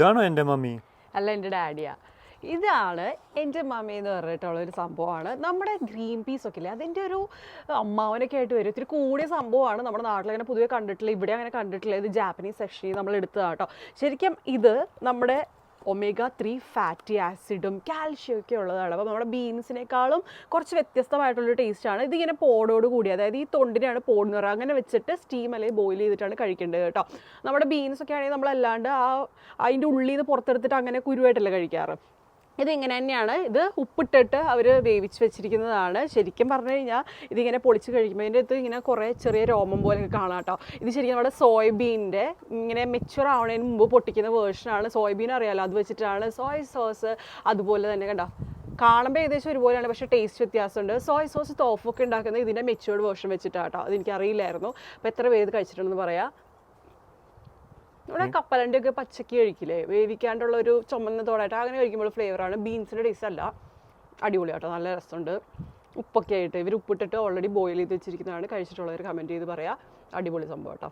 ഇതാണോ എന്റെ മമ്മി? അല്ല എന്റെ ഡാഡിയാ. ഇതാണ് എന്റെ മമ്മി എന്ന് പറഞ്ഞിട്ടുള്ള ഒരു സംഭവമാണ്. നമ്മുടെ ഗ്രീൻ പീസ് ഒക്കെ ഇല്ലേ അതിന്റെ ഒരു അമ്മാവനൊക്കെ ആയിട്ട് വരും. ഇത്തിരി കൂടിയ സംഭവമാണ്. നമ്മുടെ നാട്ടിലങ്ങനെ പൊതുവെ കണ്ടിട്ടില്ല ഇവിടെ അങ്ങനെ കണ്ടിട്ടില്ല. ഇത് ജാപ്പനീസ് സെക്ഷനിൽ നമ്മൾ എടുത്തതാട്ടോ ശരിക്കും ഇത് നമ്മുടെ ഒമേഗ ത്രീ ഫാറ്റി ആസിഡും കാൽഷ്യം ഒക്കെ ഉള്ളതാണ്. അപ്പോൾ നമ്മുടെ ബീൻസിനേക്കാളും കുറച്ച് വ്യത്യസ്തമായിട്ടുള്ള ടേസ്റ്റാണ് ഇതിങ്ങനെ പോടോട് കൂടി അതായത് ഈ തൊണ്ടിനെയാണ് പോടെന്ന് പറയുക. അങ്ങനെ വെച്ചിട്ട് സ്റ്റീം അല്ലെങ്കിൽ ബോയിൽ ചെയ്തിട്ടാണ് കഴിക്കേണ്ടത് കേട്ടോ. നമ്മുടെ ബീൻസ് ഒക്കെ ആണെങ്കിൽ നമ്മളല്ലാണ്ട് ആ അതിന്റെ ഉള്ളിൽ നിന്ന് പുറത്തെടുത്തിട്ട് അങ്ങനെ കുരുവായിട്ടല്ലേ കഴിക്കാറ്? ഇതിങ്ങനെ തന്നെയാണ്. ഇത് ഉപ്പിട്ടിട്ട് അവർ വേവിച്ച് വെച്ചിരിക്കുന്നതാണ്. ശരിക്കും പറഞ്ഞു കഴിഞ്ഞാൽ ഇതിങ്ങനെ പൊളിച്ച് കഴിക്കുമ്പോൾ ഇതിന്റെ അടുത്ത് ഇങ്ങനെ കുറേ ചെറിയ രോമം പോലെ കാണാം കേട്ടോ. ഇത് ശരിക്കും നമ്മുടെ സോയാബീന്റെ ഇങ്ങനെ മെച്ചുവർ ആവണതിന് മുമ്പ് പൊട്ടിക്കുന്ന വേർഷനാണ് സോയബീൻ അറിയാലോ? അത് വെച്ചിട്ടാണ് സോയ സോസ് അതുപോലെ തന്നെ കണ്ടോ? കാണുമ്പോൾ ഏകദേശം ഒരുപോലെയാണ് പക്ഷേ ടേസ്റ്റ് വ്യത്യാസമുണ്ട്. സോയ സോസ് തോഫൊക്കെ ഉണ്ടാക്കുന്നത് ഇതിന്റെ മെച്ചുവേർഡ് വേർഷൻ വെച്ചിട്ടാണ് കേട്ടോ. അത് അറിയില്ലായിരുന്നു അപ്പോൾ എത്ര പേര് കഴിച്ചിട്ടുണ്ടെന്ന് പറയാം? ഇവിടെ കപ്പലണ്ടി ഒക്കെ പച്ചക്ക് കഴിക്കില്ലേ? വേവിക്കാണ്ടുള്ള ഒരു ചുമന്ന തോടായിട്ട് അങ്ങനെ കഴിക്കുമ്പോൾ ഫ്ലേവറാണ് ബീൻസിന്റെ ടേസ്റ്റ് അല്ല. അടിപൊളി കേട്ടോ നല്ല രസമുണ്ട്. ഉപ്പൊക്കെ ആയിട്ട്. ഇവർ ഉപ്പിട്ടിട്ട് ഓൾറെഡി ബോയിൽ ചെയ്ത് വെച്ചിരിക്കുന്നതാണ്. കഴിച്ചിട്ടുള്ളവർ കമന്റ് ചെയ്ത് പറയാം. അടിപൊളി സംഭവം കേട്ടോ